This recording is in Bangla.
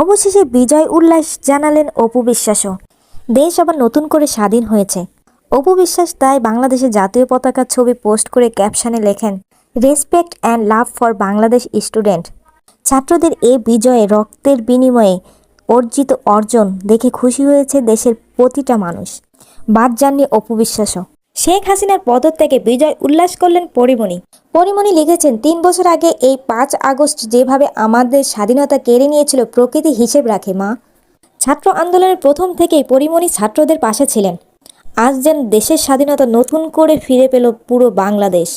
অবশেষে বিজয় উল্লাস জানালেন অপু বিশ্বাসও। দেশ আবার নতুন করে স্বাধীন হয়েছে। অপু বিশ্বাস তাই বাংলাদেশের জাতীয় পতাকার ছবি পোস্ট করে ক্যাপশনে লেখেন, respect and love for Bangladesh student. ছাত্রদের এ বিজয়ে রক্তের বিনিময়ে অর্জিত অর্জন দেখে খুশি হয়েছে দেশের প্রতিটা মানুষ। বাদ যাননি অপু বিশ্বাসও। শেখ হাসিনার পদত্যাগে বিজয় উল্লাস করলেন পরিমণি। পরিমণি লিখেছেন, তিন বছর আগে এই পাঁচ আগস্ট যেভাবে আমাদের স্বাধীনতা কেড়ে নিয়েছিল, প্রকৃতি হিসেব রাখে, মা। ছাত্র আন্দোলনের প্রথম থেকেই পরিমণি ছাত্রদের পাশে ছিলেন। আজ যেন দেশের স্বাধীনতা নতুন করে ফিরে পেল পুরো বাংলাদেশ।